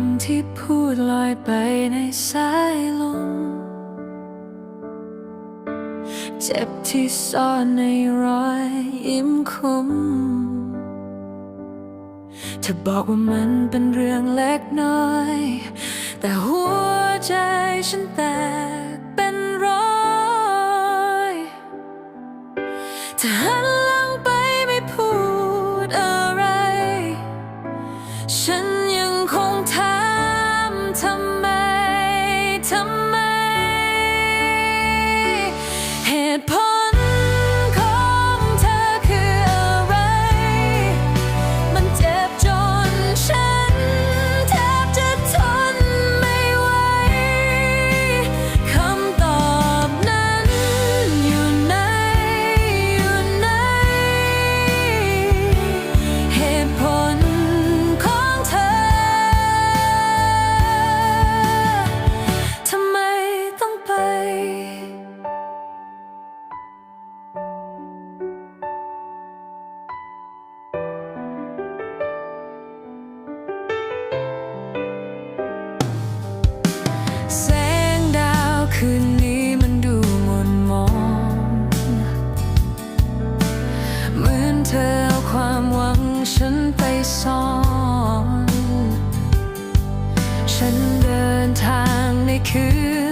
ำที่พูดลอยไปในสายลม เจ็บที่ซ่อนในรอยยิ้มคมเธอบอกว่ามันเป็นเรื่องเล็กน้อย แต่หัวใจฉันแตกเป็นรอยเธน ฉันยังคงถามทำไมทำ เธอเอาความหวังฉันไปซ่อน ฉันเดินทางในคืน